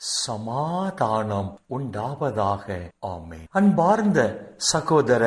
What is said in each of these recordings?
சமாதானம் உண்டாவதாக. ஆமே அன்பார்ந்த சகோதர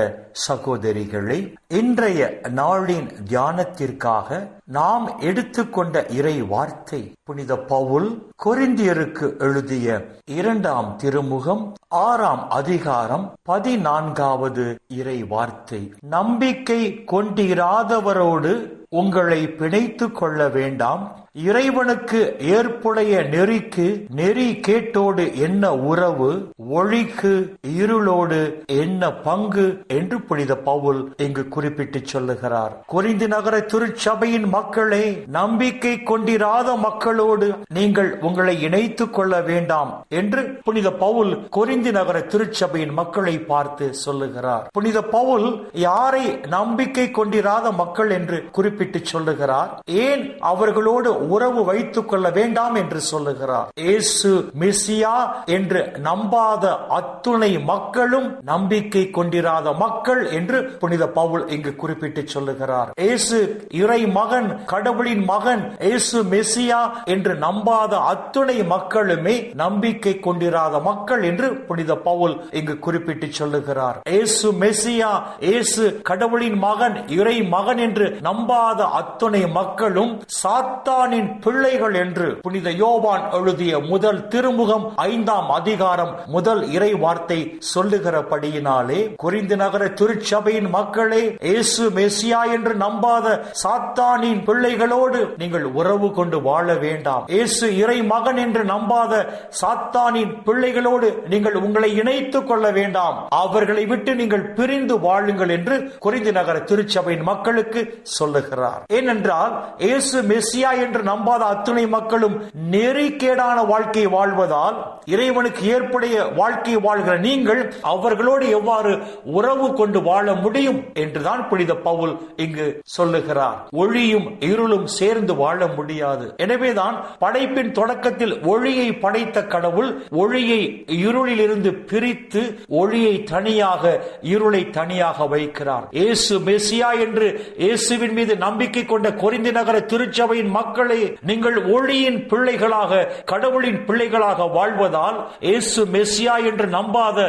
சகோதரிகளை இன்றைய நாளின் தியானத்திற்காக நாம் எடுத்துக்கொண்ட இறை வார்த்தை புனித பவுல் கொரிந்தியருக்கு எழுதிய இரண்டாம் திருமுகம் ஆறாம் அதிகாரம் பதினான்காவது இறை வார்த்தை நம்பிக்கை கொண்டிராதவரோடு உங்களை பிணைத்து கொள்ள வேண்டாம். இறைவனுக்கு ஏற்புடைய நெறிக்கு நெறி கேட்டோடு என்ன உறவு ஒளிக்கு இருளோடு என்ன பங்கு என்று புனித பவுல் இங்கு குறிப்பிட்டு சொல்லுகிறார். குறிந்தி நகர திருச்சபையின் மக்களே நம்பிக்கை கொண்டிராத மக்களோடு நீங்கள் உங்களை இணைத்துக் கொள்ள வேண்டாம் என்று புனித பவுல் குறிந்தி நகர திருச்சபையின் மக்களை பார்த்து சொல்லுகிறார். புனித பவுல் யாரை நம்பிக்கை கொண்டிராத மக்கள் என்று குறிப்பிட்டு குறிப்பிட்டு சொல்லுகிறார். ஏன் அவர்களோடு உறவு வைத்துக் கொள்ள வேண்டாம் என்று சொல்லுகிறார். ஏசு மெசியா என்று நம்பாத அத்துணை மக்களும் நம்பிக்கை கொண்டிராத மக்கள் என்று புனித பவுல் இங்கு குறிப்பிட்டு சொல்லுகிறார். ஏசு இறை மகன் கடவுளின் மகன் ஏசு மெசியா என்று நம்பாத அத்துணை மக்களுமே நம்பிக்கை கொண்டிராத மக்கள் என்று புனித பவுல் இங்கு குறிப்பிட்டு சொல்லுகிறார். ஏசு மெசியா ஏசு கடவுளின் மகன் இறை மகன் என்று நம்பாத அத்துணை மக்களும் சாத்தானின் பிள்ளைகள் என்று புனித யோவான் எழுதிய முதல் திருமுகம் ஐந்தாம் அதிகாரம் முதல் இறை வார்த்தை சொல்லுகிறபடியினாலே குறிந்து நகர திருச்சபையின் மக்களே இயேசு மெசியா என்று நம்பாத சாத்தானின் பிள்ளைகளோடு நீங்கள் உறவு கொண்டு வாழ வேண்டாம். இயேசு இறை மகன் என்று நம்பாத சாத்தானின் பிள்ளைகளோடு நீங்கள் உங்களை இணைத்துக் கொள்ள வேண்டாம். அவர்களை விட்டு நீங்கள் பிரிந்து வாழுங்கள் என்று குறிந்து நகர திருச்சபையின் மக்களுக்கு சொல்லுகிறார். ஏனென்றால் இயேசு மெசியா என்று நம்பாத அத்துணை மக்களும் நெறிக்கேடான வாழ்க்கையை வாழ்வதால் இறைவனுக்கு ஏற்புடைய வாழ்க்கையை வாழ்கிற நீங்கள் அவர்களோடு எவ்வாறு உறவு கொண்டு வாழ முடியும் என்றுதான் புனித பவுல் இங்கு சொல்லுகிறார். ஒளியும் இருளும் சேர்ந்து வாழ முடியாது. எனவேதான் படைப்பின் தொடக்கத்தில் ஒளியை படைத்த கடவுள் ஒளியை இருளில் இருந்து பிரித்து ஒளியை தனியாக இருளை தனியாக வைக்கிறார். இயேசு மெசியா என்று இயேசுவின் மீது நம் நம்பிக்கை கொண்ட கொரிந்தி நகர திருச்சபையின் மக்களை நீங்கள் ஒளியின் பிள்ளைகளாக கடவுளின் பிள்ளைகளாக வாழ்வதால் இயேசு மெஸ்ஸியா என்று நம்பாத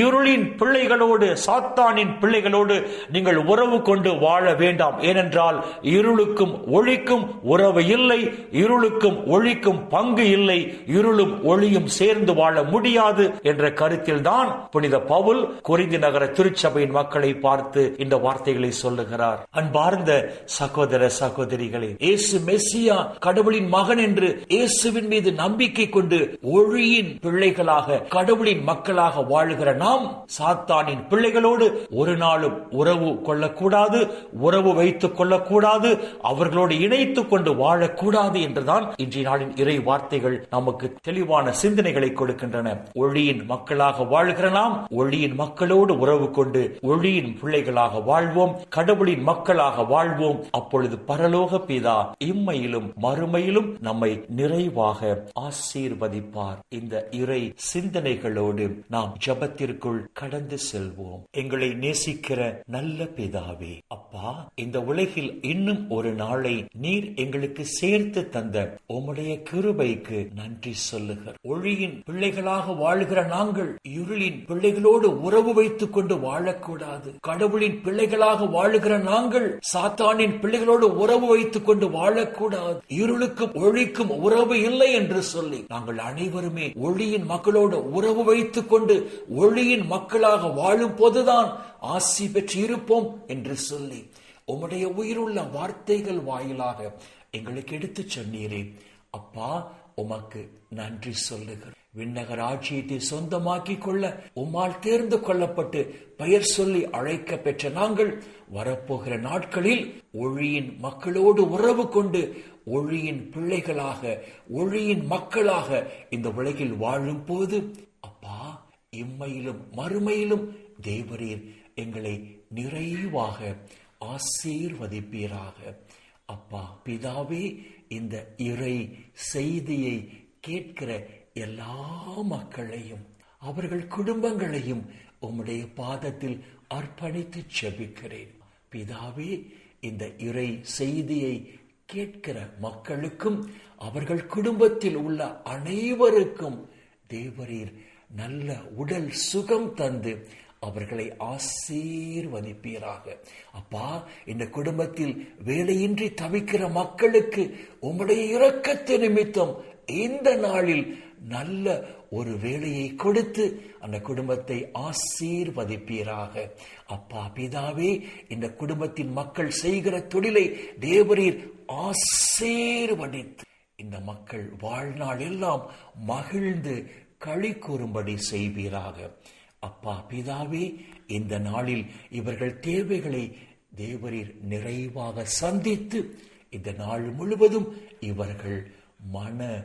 இருளின் பிள்ளைகளோடு சாத்தானின் பிள்ளைகளோடு நீங்கள் உறவு கொண்டு வாழ வேண்டாம். ஏனென்றால் இருளுக்கும் ஒளிக்கும் உறவு இல்லை இருளுக்கும் ஒளிக்கும் பங்கு இல்லை இருளும் ஒளியும் சேர்ந்து வாழ முடியாது என்ற கருத்தில் தான் புனித பவுல் குறிந்தி நகர திருச்சபையின் மக்களை பார்த்து இந்த வார்த்தைகளை சொல்லுகிறார். அன்பார்ந்த சகோதர சகோதரிகளே இயேசு மெஸ்ஸியா கடவுளின் மகன் என்று இயேசுவின் மீது நம்பிக்கை கொண்டு ஒழியின் பிள்ளைகளாக கடவுளின் மக்களாக வாழுகிற நாம் சாத்தானின் பிள்ளைகளோடு ஒரு நாளும் உறவு கொள்ளக்கூடாது உறவு வைத்துக் கொள்ளக்கூடாது அவர்களோடு இணைத்துக் கொண்டு வாழக்கூடாது என்றுதான் இன்றைய நாளின் இறை வார்த்தைகள் நமக்கு தெளிவான சிந்தனைகளை கொடுக்கின்றன. ஒளியின் மக்களாக வாழ்கிற நாம் ஒளியின் மக்களோடு உறவு கொண்டு ஒளியின் பிள்ளைகளாக வாழ்வோம் கடவுளின் மக்களாக வாழ்வோம் அப்பொழுது பரலோக பிதா இம்மையிலும் மறுமையிலும் நம்மை நிறைவாக ஆசீர்வதிப்பார். இந்த இறை சிந்தனைகளோடு நாம் ஜபத்திற்குள் கடந்து செல்வோம். எங்களை நேசிக்கிற நல்ல பிதாவே அப்பா இந்த உலகில் இன்னும் ஒரு நாளை நீர் எங்களுக்கு சேர்த்து தந்த உம்முடைய கிருபைக்கு நன்றி சொல்லுகிற ஒளியின் பிள்ளைகளாக வாழ்கிற நாங்கள் இருளின் பிள்ளைகளோடு உறவு வைத்துக் கொண்டு வாழக்கூடாது. கடவுளின் பிள்ளைகளாக வாழுகிற நாங்கள் சாத்தானின் பிள்ளைகளோடு உறவு வைத்துக் கொண்டு வாழக்கூடாது. இருளுக்கும் ஒளிக்கும் உறவு இல்லை என்று சொல்லி நாங்கள் அனைவருமே ஒளியின் மக்களோடு உறவு வைத்துக் கொண்டு ஒளியின் மக்களாக வாழும் போதுதான் ஆசி பெற்று இருப்போம் என்று சொல்லி உம்முடைய உயிருள்ள வார்த்தைகள் வாயிலாக எங்களுக்கு எடுத்து சொன்னீரே. அப்பா உமக்கு நன்றி சொல்லுகிறேன் விண்ணகர் ஆட்சியத்தை சொந்தமாக்கிக் கொள்ள உம்மால் தேர்ந்து கொள்ளப்பட்டு பெயர் சொல்லி அழைக்க பெற்ற நாங்கள் வரப்போகிற நாட்களில் ஒழியின் மக்களோடு உறவு கொண்டு ஒழியின் பிள்ளைகளாக ஒழியின் மக்களாக இந்த உலகில் வாழும் போது அப்பா இம்மையிலும் மறுமையிலும் தேவரீர் எங்களை நிறைவாக ஆசீர்வதிப்பீராக. அப்பா பிதாவே இந்த இறை செய்தியை கேட்கிற எல்லா மக்களையும் அவர்கள் குடும்பங்களையும் உம்முடைய பாதத்தில் அர்ப்பணித்து செபிக்கிறேன். பிதாவே இந்த இறை செய்தியை கேட்கிற மக்களுக்கும் அவர்கள் குடும்பத்தில் உள்ள அனைவருக்கும் தேவரீர் நல்ல உடல் சுகம் தந்து அவர்களை ஆசீர்வதிப்பீராக. அப்பா இந்த குடும்பத்தில் வேலையின்றி தவிக்கிற மக்களுக்கு உம்முடைய இரக்கத்தை நிமித்தம் இந்த நாளில் நல்ல ஒரு வேலையை கொடுத்து அந்த குடும்பத்தை ஆசீர்வதிப்பீராக. அப்பா பிதாவே இந்த குடும்பத்தின் மக்கள் செய்கிற தொழிலை தேவரீர் ஆசீர்வதித்து இந்த மக்கள் வாழ்நாள் எல்லாம் மகிழ்ந்து களி கூறும்படி செய்வீராக. அப்பா பிதாவே இந்த நாளில் இவர்கள் தேவைகளை தேவரீர் நிறைவாக சந்தித்து இந்த நாள் முழுவதும் இவர்கள் மன